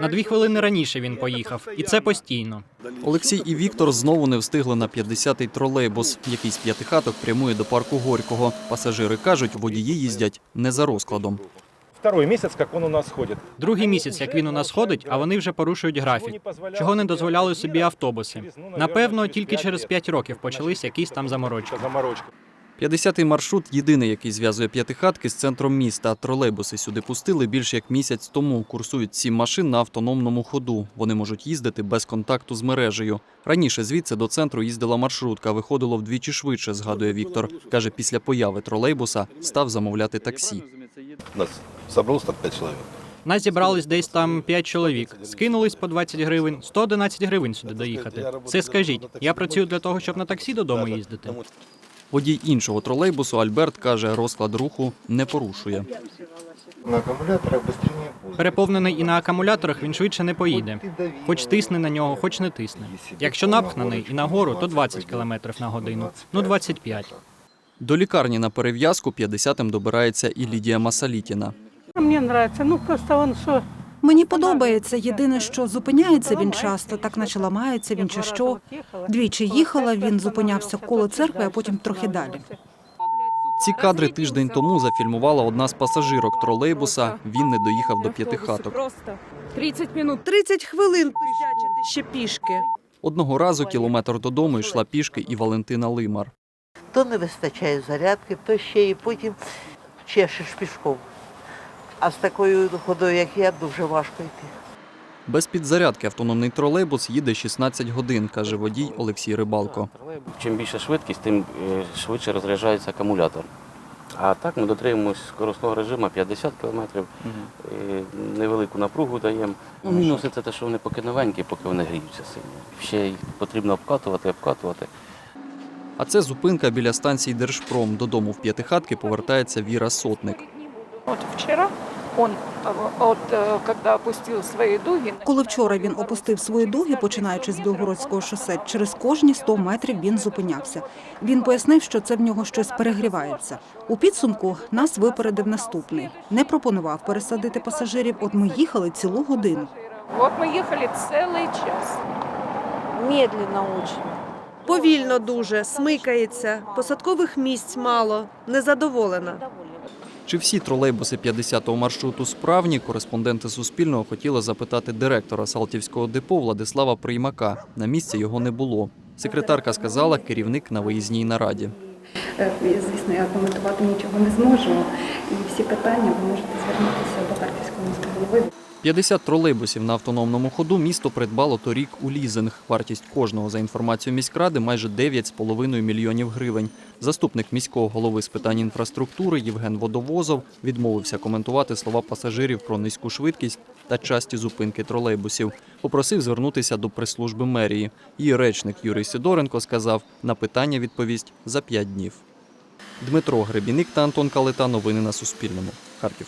На дві хвилини раніше він поїхав, і це постійно. Олексій і Віктор знову не встигли на 50-й тролейбус. Який з п'ятихаток прямує до парку Горького. Пасажири кажуть, водії їздять не за розкладом. Второй месяц, как он у нас ходит. Другий місяць, як він у нас ходить, а вони вже порушують графік. Чого не дозволяли собі автобуси? Напевно, тільки через 5 років почались якісь там заморочки. Заморочка. 50-й маршрут єдиний, який зв'язує п'ятихатки з центром міста. Тролейбуси сюди пустили більш як місяць тому. Курсують сім машин на автономному ходу. Вони можуть їздити без контакту з мережею. Раніше звідси до центру їздила маршрутка, виходило вдвічі швидше, згадує Віктор. Каже, після появи тролейбуса став замовляти таксі. Нас собралось так 5 человек. Нас зібрались десь там 5 чоловік. Скинулись по 20 гривень, 111 гривень сюди доїхати. Це скажіть, я працюю для того, щоб на таксі додому їздити. Водій іншого тролейбусу Альберт каже, розклад руху не порушує. На аккумуляторах быстрее. Переповнений і на акумуляторах він швидше не поїде. Хоч тисне на нього, хоч не тисне. Якщо напхнений і нагору, то 20 км на годину. Ну 25. До лікарні на перев'язку 50-м добирається і Лідія Масалітіна. Мне нравится. Ну, просто он что, Мені подобається. Єдине, що зупиняється він часто, так наче ламається він чи що. Двічі їхала, він зупинявся коло церкви, а потім трохи далі. Ці кадри тиждень тому зафільмувала одна з пасажирок тролейбуса. Він не доїхав до п'ятихаток. Просто 30 минут. 30 хвилин ще пішки. Одного разу кілометр додому йшла пішки і Валентина Лимар. То не вистачає зарядки, то ще і потім чешеш пішком. А з такою ходою, як я, дуже важко йти. Без підзарядки автономний тролейбус їде 16 годин, каже водій Олексій Рибалко. Чим більша швидкість, тим е, швидше розряджається акумулятор. А так ми дотримуємося скоростного режиму 50 км, е, невелику напругу даємо. Ну, мінуси це те, що вони поки новенькі, поки вони гріються сильно. Ще й потрібно обкатувати, обкатувати. А це зупинка біля станції Держпром. Додому в п'ятихатки повертається Віра Сотник. Вот вчера он, э, вот, э, когда опустил свои дуги, Коли вчора він опустив свої дуги, починаючи з Білгородського шосе, через кожні 100 метрів він зупинявся. Він пояснив, що це в нього щось перегрівається. У підсумку нас випередив наступний. Не пропонував пересадити пасажирів. От ми їхали цілу годину. вот мы ехали целый час. Медленно очень. Повільно дуже, смикається, посадкових місць мало, незадоволена. Чи всі тролейбуси 50-го маршруту справні? Кореспонденти Суспільного хотіли запитати директора Салтівського депо Владислава Приймака. На місці його не було. Секретарка сказала, керівник на виїзній нараді. Е, Звісно, я коментувати нічого не зможу. І всі питання ви можете звернутися до Харківського міського голови. 50 тролейбусів на автономному ходу місто придбало торік у лізинг. Вартість кожного, за інформацією міськради, майже 9,5 мільйонів гривень. Заступник міського голови з питань інфраструктури Євген Водовозов відмовився коментувати слова пасажирів про низьку швидкість та часті зупинки тролейбусів. Попросив звернутися до прес-служби мерії. Її речник Юрій Сидоренко сказав, на питання відповість за 5 днів. Дмитро Гребіник та Антон Калита. Новини на Суспільному. Харків.